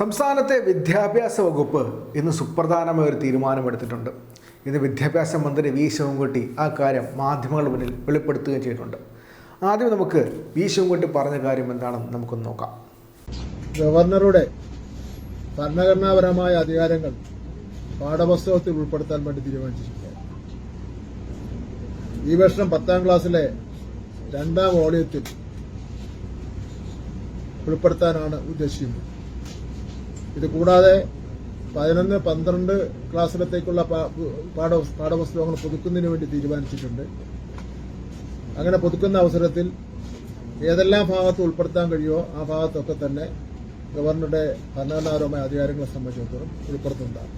സംസ്ഥാനത്തെ വിദ്യാഭ്യാസ വകുപ്പ് ഇന്ന് സുപ്രധാനമായ ഒരു തീരുമാനമെടുത്തിട്ടുണ്ട്. ഇത് വിദ്യാഭ്യാസ മന്ത്രി വി. ശിവൻകുട്ടി ആ കാര്യം മാധ്യമങ്ങളുടെ മുന്നിൽ വെളിപ്പെടുത്തുകയും ചെയ്തിട്ടുണ്ട്. ആദ്യം നമുക്ക് വി. ശിവൻകുട്ടി പറഞ്ഞ കാര്യം എന്താണെന്ന് നമുക്കൊന്ന് നോക്കാം. ഗവർണറുടെ ഭരണഘടനാപരമായ അധികാരങ്ങൾ പാഠപുസ്തകത്തിൽ ഉൾപ്പെടുത്താൻ വേണ്ടി തീരുമാനിച്ചിരിക്കുകയാണ് ഈ വർഷം പത്താം ക്ലാസ്സിലെ രണ്ടാം വോളിയത്തിൽ ഉൾപ്പെടുത്താനാണ് ഉദ്ദേശിക്കുന്നത്. ഇത് കൂടാതെ പതിനൊന്ന് പന്ത്രണ്ട് ക്ലാസ്സിലത്തേക്കുള്ള പാഠപുസ്തകങ്ങൾ പുതുക്കുന്നതിന് വേണ്ടി തീരുമാനിച്ചിട്ടുണ്ട്. അങ്ങനെ പുതുക്കുന്ന അവസരത്തിൽ ഏതെല്ലാം ഭാഗത്ത് ഉൾപ്പെടുത്താൻ കഴിയുമോ ആ ഭാഗത്തൊക്കെ തന്നെ ഗവർണറുടെ ഭരണഘടനാപരമായ അധികാരങ്ങളെ സംബന്ധിച്ചിടത്തോളം ഉൾപ്പെടുത്തുന്നതാണ്.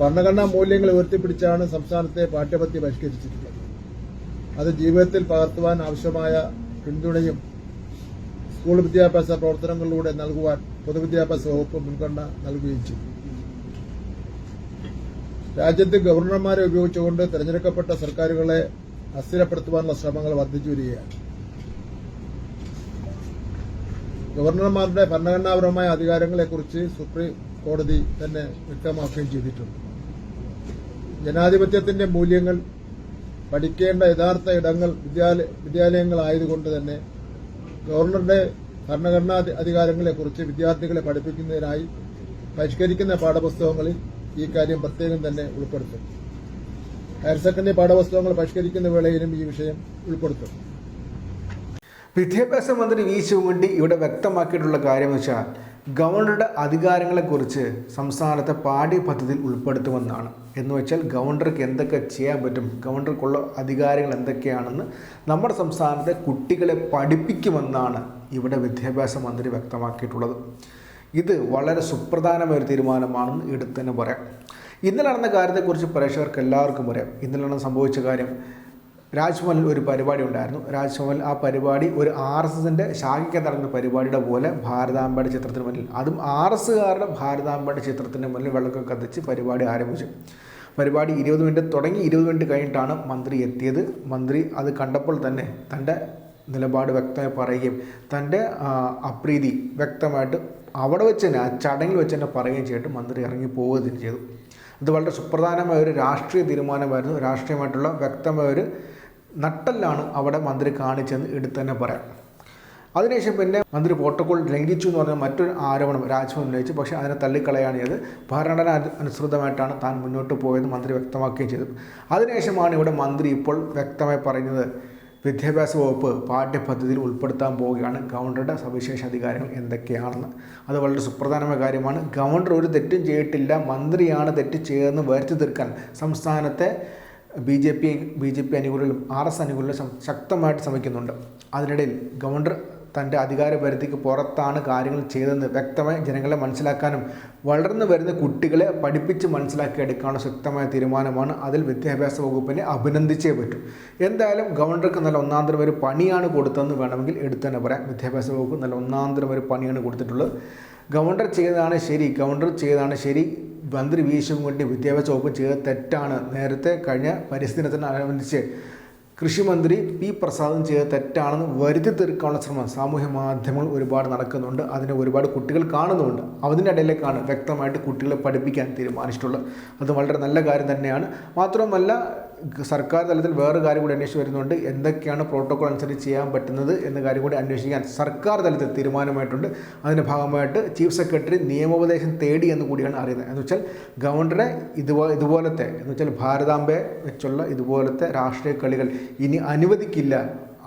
ഭരണഘടനാ മൂല്യങ്ങൾ ഉയർത്തിപ്പിടിച്ചാണ് സംസ്ഥാനത്തെ പാഠ്യപദ്ധതി പരിഷ്കരിച്ചിട്ടുള്ളത്. അത് ജീവിതത്തിൽ പകർത്തുവാൻ ആവശ്യമായ പിന്തുണയും സ്കൂൾ വിദ്യാഭ്യാസ പ്രവർത്തനങ്ങളിലൂടെ നൽകുവാൻ പൊതുവിദ്യാഭ്യാസ വകുപ്പ് മുൻഗണന നൽകുകയും ചെയ്തു. രാജ്യത്ത് ഗവർണർമാരെ ഉപയോഗിച്ചുകൊണ്ട് തെരഞ്ഞെടുക്കപ്പെട്ട സർക്കാരുകളെ അസ്ഥിരപ്പെടുത്തുവാനുള്ള ശ്രമങ്ങൾ വർദ്ധിച്ചു വരികയാണ്. ഗവർണർമാരുടെ ഭരണഘടനാപരമായ അധികാരങ്ങളെക്കുറിച്ച് സുപ്രീം കോടതി തന്നെ വ്യക്തമാക്കുകയും ചെയ്തിട്ടുണ്ട്. ജനാധിപത്യത്തിന്റെ മൂല്യങ്ങൾ പഠിക്കേണ്ട യഥാർത്ഥ ഇടങ്ങൾ വിദ്യാലയ വിദ്യാലയങ്ങളായതുകൊണ്ട് തന്നെ ഗവർണറുടെ ഭരണഘടനാ അധി- അധികാരങ്ങളെക്കുറിച്ച് വിദ്യാർത്ഥികളെ പഠിപ്പിക്കുന്നതിനായി പരിഷ്കരിക്കുന്ന പാഠപുസ്തകങ്ങളിൽ ഈ കാര്യം പ്രത്യേകം തന്നെ ഉൾപ്പെടുത്തും. ഹയർ സെക്കൻഡറി പാഠപുസ്തകങ്ങൾ പരിഷ്കരിക്കുന്ന വേളയിലും ഈ വിഷയം ഉൾപ്പെടുത്തും. വിദ്യാഭ്യാസ മന്ത്രി വി ശിവൻകുട്ടി ഇവിടെ വ്യക്തമാക്കിയിട്ടുള്ള കാര്യം വെച്ചാൽ ഗവർണറുടെ അധികാരങ്ങളെക്കുറിച്ച് സംസ്ഥാനത്തെ പാഠ്യപദ്ധതിയിൽ ഉൾപ്പെടുത്തുമെന്നാണ്. എന്ന് വെച്ചാൽ ഗവർണർക്ക് എന്തൊക്കെ ചെയ്യാൻ പറ്റും ഗവർണർക്കുള്ള അധികാരങ്ങൾ എന്തൊക്കെയാണെന്ന് നമ്മുടെ സംസ്ഥാനത്തെ കുട്ടികളെ പഠിപ്പിക്കുമെന്നാണ് ഇവിടെ വിദ്യാഭ്യാസ മന്ത്രി വ്യക്തമാക്കിയിട്ടുള്ളത്. ഇത് വളരെ സുപ്രധാനമായ ഒരു തീരുമാനമാണെന്ന് എടുത്തു തന്നെ പറയാം. ഇന്നലെ നടന്ന കാര്യത്തെക്കുറിച്ച് പ്രേക്ഷകർക്ക് എല്ലാവർക്കും പറയാം ഇന്നലെ നടന്ന സംഭവിച്ച കാര്യം രാജ്ഭവനിൽ ഒരു പരിപാടി ഉണ്ടായിരുന്നു. രാജ്ഭവനിൽ ആ പരിപാടി ഒരു ആർ എസ് എസിന്റെ ശാഖയ്ക്ക് നടന്ന പരിപാടിയുടെ പോലെ ഭാരതാംബയുടെ ചിത്രത്തിന് മുന്നിൽ. അതും ആർ എസ്സുകാരുടെ ഭാരതാംബയുടെ ചിത്രത്തിന് മുന്നിൽ വിളക്ക് കത്തിച്ച് പരിപാടി ആരംഭിച്ചു. പരിപാടി ഇരുപത് മിനിറ്റ് തുടങ്ങി ഇരുപത് മിനിറ്റ് കഴിഞ്ഞിട്ടാണ് മന്ത്രി എത്തിയത്. മന്ത്രി അത് കണ്ടപ്പോൾ തന്നെ തന്റെ നിലപാട് വ്യക്തമായി പറയുകയും തന്റെ അപ്രീതി വ്യക്തമായിട്ട് അവിടെ വെച്ച് തന്നെ ആ ചടങ്ങിൽ വെച്ച് തന്നെ പറയുകയും ചെയ്തിട്ട് മന്ത്രി ഇറങ്ങി പോവുകയും ചെയ്തു. ഇത് വളരെ സുപ്രധാനമായ ഒരു രാഷ്ട്രീയ തീരുമാനമായിരുന്നു. രാഷ്ട്രീയമായിട്ടുള്ള വ്യക്തമായ ഒരു നട്ടല്ലാണ് അവിടെ മന്ത്രി കാണിച്ചെന്ന് എടുത്തു തന്നെ പറയാം. അതിനുശേഷം പിന്നെ മന്ത്രി പ്രോട്ടോകോൾ ലംഘിച്ചു എന്ന് പറഞ്ഞ മറ്റൊരു ആരോപണം രാജ്ഭവൻ ഉന്നയിച്ചു. പക്ഷേ അതിനെ തള്ളിക്കളയാണ് ചെയ്ത് ഭരണഘടന അനുസൃതമായിട്ടാണ് താൻ മുന്നോട്ട് പോയെന്ന് മന്ത്രി വ്യക്തമാക്കുകയും ചെയ്തു. അതിനുശേഷമാണ് ഇവിടെ മന്ത്രി ഇപ്പോൾ വ്യക്തമായി പറയുന്നത് വിദ്യാഭ്യാസ വകുപ്പ് പാഠ്യപദ്ധതിയിൽ ഉൾപ്പെടുത്താൻ പോവുകയാണ്. ഗവർണറുടെ സവിശേഷ അധികാരങ്ങൾ എന്തൊക്കെയാണെന്ന്. അത് വളരെ സുപ്രധാനമായ കാര്യമാണ്. ഗവർണർ ഒരു തെറ്റും ചെയ്തിട്ടില്ല. മന്ത്രിയാണ് തെറ്റ് ചെയ്തതെന്ന് വരുത്തി തീർക്കാൻ സംസ്ഥാനത്തെ B J P B J P അനുകൂലികളും R S അനുകൂലികളും ശക്തമായിട്ട് ശ്രമിക്കുന്നുണ്ട്. അതിനിടയിൽ ഗവർണർ തന്റെ അധികാര പരിധിക്ക് പുറത്താണ് കാര്യങ്ങൾ ചെയ്തതെന്ന് വ്യക്തമായി ജനങ്ങളെ മനസ്സിലാക്കാനും വളർന്നു വരുന്ന കുട്ടികളെ പഠിപ്പിച്ച് മനസ്സിലാക്കിയെടുക്കാനുള്ള ശക്തമായ തീരുമാനമാണ് അതിൽ വിദ്യാഭ്യാസ വകുപ്പിനെ അഭിനന്ദിച്ചേ പറ്റൂ. എന്തായാലും ഗവർണർക്ക് നല്ല ഒന്നാന്തരം ഒരു പണിയാണ് കൊടുത്തതെന്ന് വേണമെങ്കിൽ എടുത്തു തന്നെ പറയാം. വിദ്യാഭ്യാസ വകുപ്പ് നല്ല ഒന്നാന്തരം ഒരു പണിയാണ് കൊടുത്തിട്ടുള്ളത്. ഗവർണർ ചെയ്തതാണ് ശരി ഗവർണർ ചെയ്തതാണ് ശരി. മന്ത്രി വി ശിവൻകുട്ടി വിദ്യാഭ്യാസ വകുപ്പ് ചെയ്ത തെറ്റാണ്. നേരത്തെ കഴിഞ്ഞ പരിസ്ഥിതി ദിനത്തിനനുബന്ധിച്ച് കൃഷിമന്ത്രി പി പ്രസാദും ചെയ്ത തെറ്റാണെന്ന് വരുത്തി തീർക്കാനുള്ള ശ്രമം സാമൂഹ്യ മാധ്യമങ്ങൾ ഒരുപാട് നടക്കുന്നുണ്ട്. അതിനെ ഒരുപാട് കുട്ടികൾ കാണുന്നുണ്ട് അതിന്റെ ഇടയിലേക്കാണ് വ്യക്തമായിട്ട് കുട്ടികളെ പഠിപ്പിക്കാൻ തീരുമാനിച്ചിട്ടുള്ളത്. അത് വളരെ നല്ല കാര്യം തന്നെയാണ്. മാത്രമല്ല സർക്കാർ തലത്തിൽ വേറൊരു കാര്യം കൂടി അന്വേഷിച്ച് വരുന്നുണ്ട്. എന്തൊക്കെയാണ് പ്രോട്ടോകോൾ അനുസരിച്ച് ചെയ്യാൻ പറ്റുന്നത് എന്ന കാര്യം കൂടി അന്വേഷിക്കാൻ സർക്കാർ തലത്തിൽ തീരുമാനമായിട്ടുണ്ട്. അതിന്റെ ഭാഗമായിട്ട് ചീഫ് സെക്രട്ടറി നിയമോപദേശം തേടി എന്ന് കൂടിയാണ് അറിയുന്നത്. എന്ന് വെച്ചാൽ ഗവർണറെ ഇതുപോലെ ഇതുപോലത്തെ എന്ന് വെച്ചാൽ ഭാരതാംബയെ വെച്ചുള്ള ഇതുപോലത്തെ രാഷ്ട്രീയ കളികൾ ഇനി അനുവദിക്കില്ല.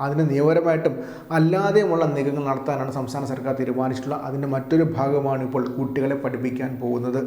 അതിന് നിയമപരമായിട്ടും അല്ലാതെയുമുള്ള നീക്കങ്ങൾ നടത്താനാണ് സംസ്ഥാന സർക്കാർ തീരുമാനിച്ചിട്ടുള്ളത്. അതിന്റെ മറ്റൊരു ഭാഗമാണ് ഇപ്പോൾ കുട്ടികളെ പഠിപ്പിക്കാൻ പോകുന്നത്.